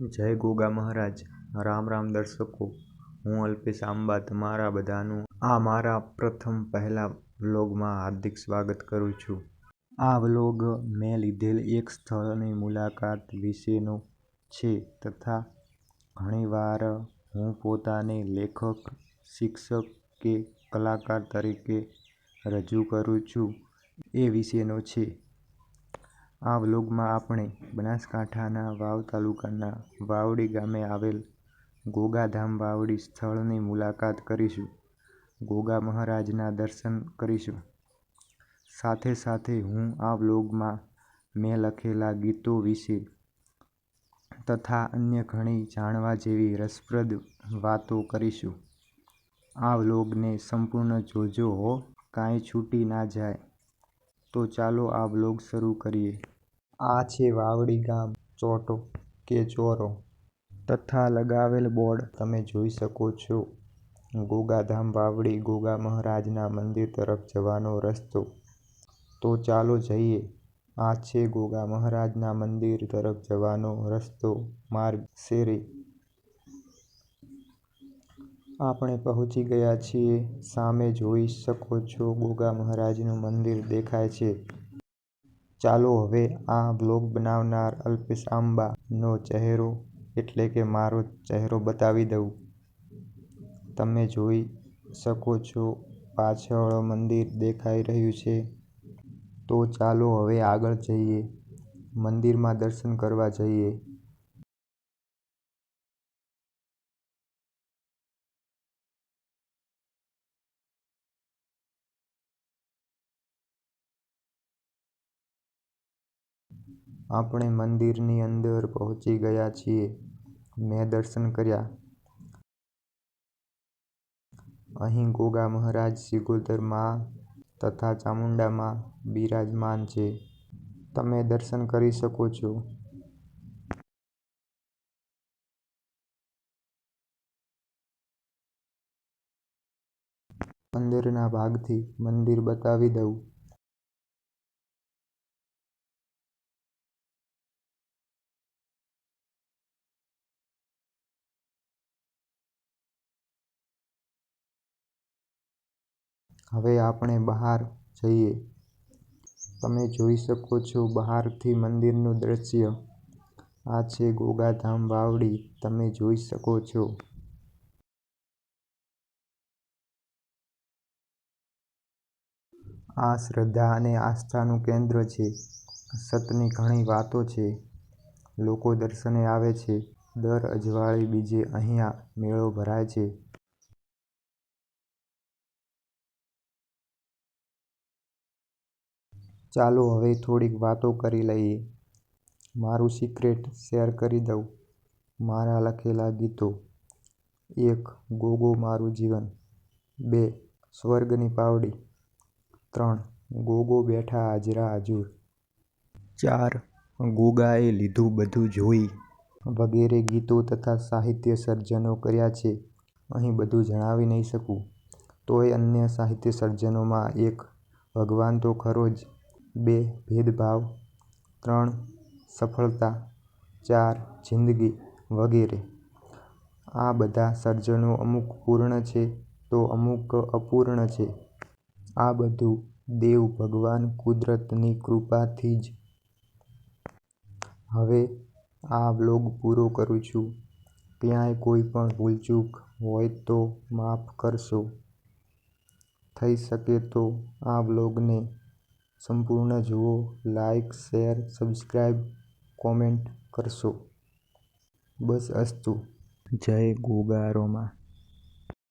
જય ગોગા મહારાજ રામ રામ દર્શકો હું અલ્પેશ આંબા તમારા બધાનું આ મારા પ્રથમ પહેલા વ્લોગમાં હાર્દિક સ્વાગત કરું છું. આ વ્લોગ મેં લીધેલ એક સ્થળની મુલાકાત વિશેનો છે તથા ઘણીવાર હું પોતાને લેખક, શિક્ષક કે કલાકાર તરીકે રજૂ કરું છું એ વિશેનો છે. આ વ્લોગમાં આપણે બનાસકાંઠાના વાવ તાલુકાના વાવડી ગામે આવેલ ગોગાધામ વાવડી સ્થળની મુલાકાત કરીશું. ગોગા મહારાજના દર્શન કરીશું. સાથે સાથે હું આ વ્લોગમાં મેં લખેલા ગીતો વિશે તથા અન્ય ઘણી જાણવા જેવી રસપ્રદ વાતો કરીશું. આ વ્લોગને સંપૂર્ણ જોજો હો કાંઈ છૂટી ના જાય. તો ચાલો આ વ્લોગ શરૂ કરીએ. આ છે વાવડી ગામ, ચોટો કે ચોરો તથા લગાવેલ બોર્ડ તમે જોઈ શકો છો ગોગાધામ વાવડી ગોગા મહારાજના મંદિર તરફ જવાનો રસ્તો. તો ચાલો જઈએ. આ છે ગોગા મહારાજના મંદિર તરફ જવાનો રસ્તો માર્ગ શેરી. આપણે પહોંચી ગયા છીએ. સામે જોઈ શકો છો ગોગા મહારાજનું મંદિર દેખાય છે. ચાલો હવે આ વ્લોગ બનાવનાર અલ્પેશ આંબા નો ચહેરો, એટલે કે મારો ચહેરો બતાવી દઉં. તમે જોઈ શકો છો પાછળ મંદિર દેખાઈ રહ્યું છે. તો ચાલો હવે આગળ જઈએ. મંદિરમાં દર્શન કરવા જઈએ. આપણે મંદિરની અંદર પહોંચી ગયા છીએ. મેં દર્શન કર્યા. અહીં ગોગા મહારાજ સિગોદરમાં તથા ચામુંડા માં બિરાજમાન છે. તમે દર્શન કરી શકો છો. અંદરના ભાગથી મંદિર બતાવી દઉં. હવે આપણે બહાર જઈએ. તમે જોઈ શકો છો બહારથી મંદિરનું દ્રશ્ય. આ છે ગોગાધામ વાવડી તમે જોઈ શકો છો. આ શ્રદ્ધા અને આસ્થાનું કેન્દ્ર છે. સતની ઘણી વાતો છે. લોકો દર્શને આવે છે. દર અજવાળી બીજે અહીંયા મેળો ભરાય છે. ચાલો હવે થોડીક વાતો કરી લઈએ. મારું સિક્રેટ શેર કરી દઉં. મારા લખેલા ગીતો. એક ગોગો મારું જીવન. બે સ્વર્ગની પાવડી. ત્રણ ગોગો બેઠા હાજરા હાજુર. ચાર ગોગાએ લીધું બધું જોઈ. વગેરે ગીતો તથા સાહિત્ય સર્જનો કર્યા છે. અહીં બધું જણાવી નહીં શકું. તોય અન્ય સાહિત્ય સર્જનોમાં એક ભગવાન તો ખરો જ, બે ભેદભાવ, ત્રણ સફળતા, ચાર જિંદગી વગેરે. આ બધા સર્જનો અમુક પૂર્ણ છે તો અમુક અપૂર્ણ છે. આ બધું દેવ ભગવાન કુદરતની કૃપાથી જ. હવે આ વ્લોગ પૂરો કરું છું. ક્યાંય કોઈ પણ ભૂલચૂક હોય તો માફ કરશો. થઈ શકે તો આ વ્લોગને સંપૂર્ણ જુઓ લાઇક, શેર, સબસ્ક્રાઇબ, કોમેન્ટ કરશો. બસ અસ્તુ. જય ગોગારોમા